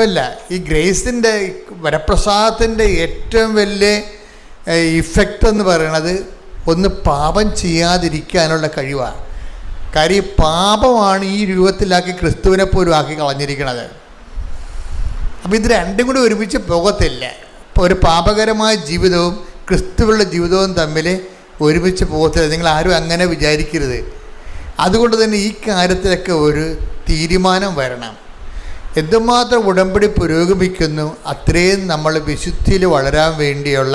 അല്ല ഈ ഗ്രേസിന്റെ വരപ്രസാദത്തിന്റെ ഏറ്റവും വലിയ ഇഫക്റ്റ് എന്ന് പറയുന്നത് ഒന്ന് പാപം ചെയ്യാതിരിക്കാനുള്ള കഴിവാണ്. കാര്യം പാപമാണ് ഈ രൂപത്തിലാക്കി ക്രിസ്തുവിനെ പോലും ആക്കി കളഞ്ഞിരിക്കുന്നത് അപ്പോൾ ഇത് രണ്ടും കൂടി ഒരുമിച്ച് പോകത്തില്ല. ഇപ്പോൾ ഒരു പാപകരമായ ജീവിതവും ക്രിസ്തുവുള്ള ജീവിതവും തമ്മിൽ ഒരുമിച്ച് പോകത്തില്ല. നിങ്ങൾ ആരും അങ്ങനെ വിചാരിക്കരുത്. അതുകൊണ്ട് തന്നെ ഈ കാര്യത്തിലൊക്കെ ഒരു തീരുമാനം വരണം. എന്തുമാത്രം ഉടമ്പടി പുരോഗമിക്കുന്നു അത്രയും നമ്മൾ വിശുദ്ധിയിൽ വളരാൻ വേണ്ടിയുള്ള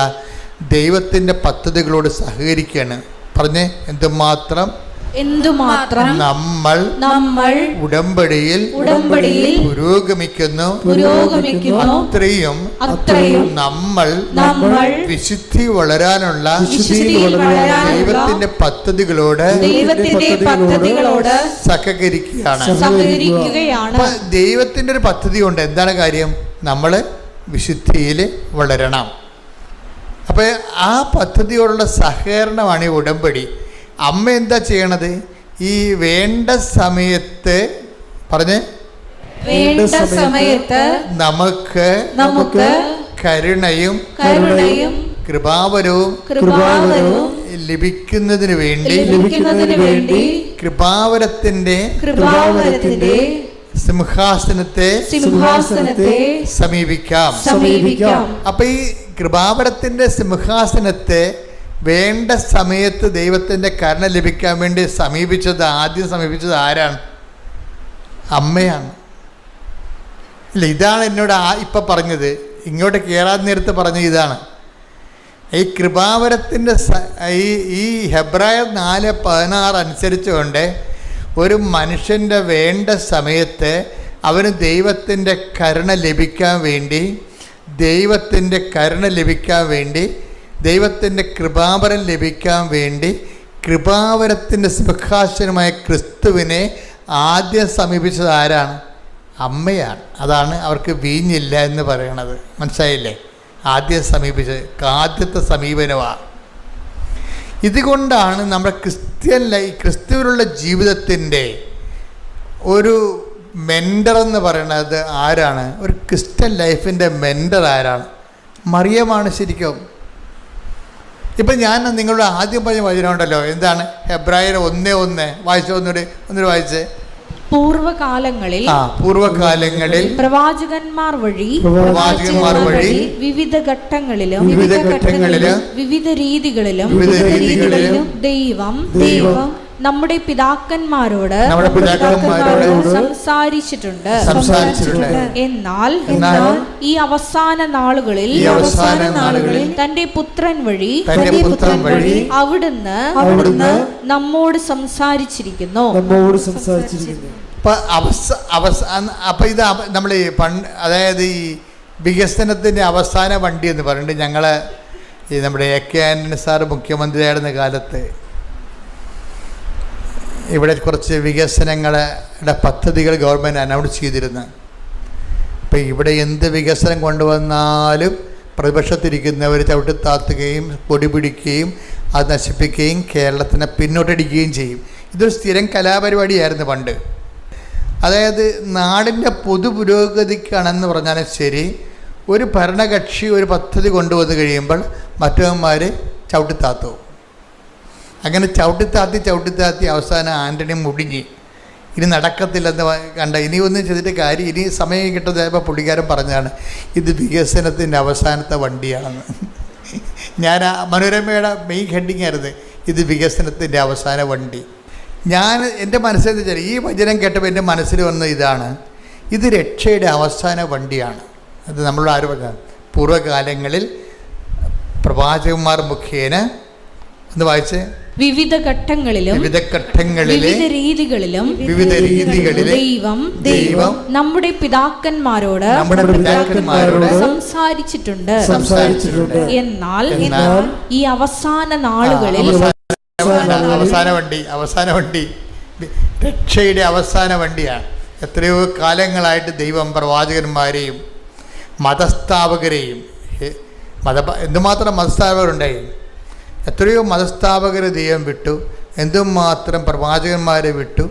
ദൈവത്തിന്റെ പദ്ധതികളോട് സഹകരിക്കുകയാണ്. പറഞ്ഞേ എന്തുമാത്രം എന്തുമാത്രം നമ്മൾ നമ്മൾ ഉടമ്പടിയിൽ ഉടമ്പടിയിൽ പുരോഗമിക്കുന്നു. പുരോഗമിക്കുന്നു. അത്രയും അത്രയും നമ്മൾ നമ്മൾ വിശുദ്ധി വളരാനുള്ള ദൈവത്തിന്റെ പദ്ധതികളോട് ദൈവത്തിന്റെ പദ്ധതികളോട് സഹകരിക്കുകയാണ്. സഹകരിക്കുകയാണ്. ദൈവത്തിന്റെ ഒരു പദ്ധതി കൊണ്ട് എന്താണ് കാര്യം? നമ്മൾ വിശുദ്ധിയിൽ വളരണം. അപ്പോൾ ആ പദ്ധതിയോടുള്ള സഹകരണമാണ് ഈ ഉടമ്പടി. അമ്മ എന്താ ചെയ്യണത്? ഈ വേണ്ട സമയത്ത് പറഞ്ഞ്? വേണ്ട സമയത്ത് നമുക്ക് നമുക്ക് കരുണയും കരുണയും കൃപാവരവും കൃപാവരവും ലഭിക്കുന്നതിന് വേണ്ടി ലഭിക്കുന്നതിന് വേണ്ടി കൃപാവരത്തിന്റെ കൃപാവരത്തിന്റെ സിംഹാസനത്തെ സിംഹാസനത്തെ സമീപിക്കാം. സമീപിക്കാം. അപ്പൊ ഈ കൃപാവരത്തിന്റെ സിംഹാസനത്തെ വേണ്ട സമയത്ത് ദൈവത്തിന്റെ കരുണ ലഭിക്കാൻ വേണ്ടി സമീപിച്ചത് ആദ്യം സമീപിച്ചത് ആരാണ്? അമ്മയാണ്. ഇല്ല ഇതാണ് എന്നോട് ആ ഇപ്പം പറഞ്ഞത്. ഇങ്ങോട്ട് കയറാൻ നേരത്ത് പറഞ്ഞ ഇതാണ്. ഈ കൃപാവരത്തിന്റെ ഈ ഈ ഹെബ്രായർ നാല് പതിനാറ് അനുസരിച്ചുകൊണ്ട് ഒരു മനുഷ്യന്റെ വേണ്ട സമയത്ത് അവന് ദൈവത്തിന്റെ കരുണ ലഭിക്കാൻ വേണ്ടി ദൈവത്തിന്റെ കരുണ ലഭിക്കാൻ വേണ്ടി ദൈവത്തിന്റെ കൃപാവരം ലഭിക്കാൻ വേണ്ടി കൃപാവരത്തിന്റെ സുഖാശനമായ ക്രിസ്തുവിനെ ആദ്യം സമീപിച്ചത് ആരാണ്? അമ്മയാണ്. അതാണ് അവർക്ക് വീഞ്ഞില്ല എന്ന് പറയണത്. മനസ്സിലായില്ലേ? ആദ്യം സമീപിച്ചത് ആദ്യത്തെ സമീപനമാണ് ഇതുകൊണ്ടാണ് നമ്മുടെ ക്രിസ്ത്യൻ ലൈ ക്രിസ്തുവിനുള്ള ജീവിതത്തിന്റെ ഒരു മെന്റർ എന്ന് പറയുന്നത് ആരാണ്? ഒരു ക്രിസ്ത്യൻ ലൈഫിന്റെ മെന്റർ ആരാണ്? മറിയമാണ് ശരിക്കും. ഇപ്പം ഞാൻ നിങ്ങളുടെ ആദ്യം പറഞ്ഞ വചനം ഉണ്ടല്ലോ എന്താണ്? ഹെബ്രായർ ഒന്നേ ഒന്ന്. വായിച്ചോ ഒന്നുകൂടി? ഒന്നുകൂടി വായിച്ചേ. പൂർവകാലങ്ങളിൽ പൂർവകാലങ്ങളിൽ പൂർവകാലങ്ങളിൽ പ്രവാചകന്മാർ വഴി പ്രവാചകന്മാർ വഴി വിവിധ ഘട്ടങ്ങളിലും വിവിധ ഘട്ടങ്ങളിലും വിവിധ രീതികളിലും വിവിധ രീതികളിലും ദൈവം ദൈവം നമ്മുടെ പിതാക്കന്മാരോട് നമ്മുടെ പിതാക്കന്മാരോട് സംസാരിച്ചിട്ടുണ്ട്. സംസാരിച്ചിട്ടുണ്ട്. എന്നാൽ ഈ അവസാന നാളുകളിൽ ഈ അവസാന നാളുകളിൽ തന്റെ പുത്രൻ വഴി തന്റെ പുത്രൻ വഴി അവിടുന്ന് അവിടുന്ന് നമ്മോട് സംസാരിച്ചിരിക്കുന്നു. നമ്മോട് സംസാരിച്ചിരിക്കുന്നു. ഇപ്പം അവസ അവസാന അപ്പൊ ഇത് നമ്മൾ ഈ പണ്ട് അതായത് ഈ വികസനത്തിന്റെ അവസാന വണ്ടി എന്ന് പറഞ്ഞിട്ട് ഞങ്ങൾ ഈ നമ്മുടെ എ കെ ആന്റണി സാർ മുഖ്യമന്ത്രിയായിരുന്ന കാലത്ത് ഇവിടെ കുറച്ച് വികസനങ്ങളുടെ പദ്ധതികൾ ഗവൺമെന്റ് അനൗൺസ് ചെയ്തിരുന്നു. ഇപ്പം ഇവിടെ എന്ത് വികസനം കൊണ്ടുവന്നാലും പ്രതിപക്ഷത്തിരിക്കുന്നവർ ചവിട്ടിത്താത്തുകയും പൊടി പിടിക്കുകയും അത് നശിപ്പിക്കുകയും കേരളത്തിനെ പിന്നോട്ടടിക്കുകയും ചെയ്യും. ഇതൊരു സ്ഥിരം കലാപരിപാടിയായിരുന്നു പണ്ട്. അതായത് നാടിന്റെ പൊതു പുരോഗതിക്കാണെന്ന് പറഞ്ഞാലും ശരി ഒരു ഭരണകക്ഷി ഒരു പദ്ധതി കൊണ്ടുവന്ന് കഴിയുമ്പോൾ മറ്റവന്മാർ ചവിട്ടിത്താത്തു. അങ്ങനെ ചവിട്ടിത്താത്തി ചവിട്ടിത്താത്തി അവസാനം ആന്റണി മുടിഞ്ഞ്. ഇനി നടക്കത്തില്ലെന്ന് കണ്ട ഇനി ഒന്നും ചെയ്തിട്ട് കാര്യം ഇനി സമയം കിട്ടുന്നതായപ്പോൾ പുള്ളിക്കാരൻ പറഞ്ഞാണ് ഇത് വികസനത്തിന്റെ അവസാനത്തെ വണ്ടിയാണെന്ന്. ഞാൻ ആ മനോരമയുടെ മെയിൻ ഹെഡിങ് ആയിരുന്നു ഇത് വികസനത്തിന്റെ അവസാന വണ്ടി. ഞാൻ എന്റെ മനസ്സിൽ വെച്ചാൽ ഈ വചനം കേട്ടപ്പോൾ എന്റെ മനസ്സിൽ വന്ന ഇതാണ് ഇത് രക്ഷയുടെ അവസാന വണ്ടിയാണ്. അത് നമ്മളോട് ആര് പറഞ്ഞ പൂർവകാലങ്ങളിൽ പ്രവാചകന്മാർ മുഖേന എന്ന് വായിച്ച്? വിവിധ ഘട്ടങ്ങളിലും വിവിധ ഘട്ടങ്ങളിലെ വിവിധ രീതികളിലും വിവിധ രീതികളിലെ ദൈവം ദൈവം നമ്മുടെ പിതാക്കന്മാരോട് നമ്മുടെ പിതാക്കന്മാരോട് സംസാരിച്ചിട്ടുണ്ട്. സംസാരിച്ചിട്ടുണ്ട്. എന്നാൽ ഈ അവസാന നാളുകളിൽ അവസാന വണ്ടി അവസാന വണ്ടി. രക്ഷയുടെ അവസാന വണ്ടിയാണ് എത്രയോ കാലങ്ങളായിട്ട് ദൈവം പ്രവാചകന്മാരെയും മതസ്ഥാപകരെയും മത എന്തുമാത്രം മതസ്ഥാപകരുണ്ടായി? എത്രയോ മതസ്ഥാപകരെ ദൈവം വിട്ടു എന്തുമാത്രം പ്രവാചകന്മാരെ വിട്ടു.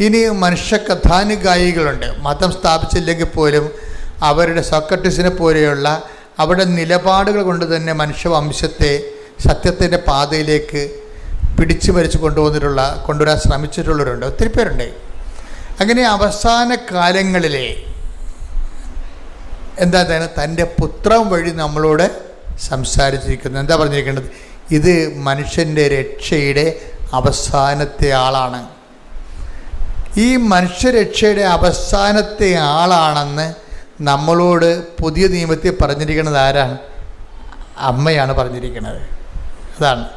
ഇനി മനുഷ്യ കഥാനുഗായികളുണ്ട് മതം സ്ഥാപിച്ചില്ലെങ്കിൽ പോലും അവരുടെ സോക്രട്ടീസിനെ പോലെയുള്ള അവരുടെ നിലപാടുകൾ കൊണ്ട് തന്നെ മനുഷ്യവംശത്തെ സത്യത്തിന്റെ പാതയിലേക്ക് പിടിച്ചു വലിച്ചു കൊണ്ടുവന്നിട്ടുള്ള കൊണ്ടുവരാൻ ശ്രമിച്ചിട്ടുള്ളവരുണ്ട്. ഒത്തിരി പേരുണ്ട്. അങ്ങനെ അവസാന കാലങ്ങളിലെ എന്താ തന്റെ പുത്രം വഴി നമ്മളോട് സംസാരിച്ചിരിക്കുന്നത് എന്താ പറഞ്ഞിരിക്കുന്നത് ഇത് മനുഷ്യന്റെ രക്ഷയുടെ അവസാനത്തെ ആളാണ്. ഈ മനുഷ്യരക്ഷയുടെ അവസാനത്തെ ആളാണെന്ന് നമ്മളോട് പുതിയ നിയമത്തിൽ പറഞ്ഞിരിക്കുന്നത് ആരാണ്? അമ്മയാണ് പറഞ്ഞിരിക്കുന്നത്. അതാണ്.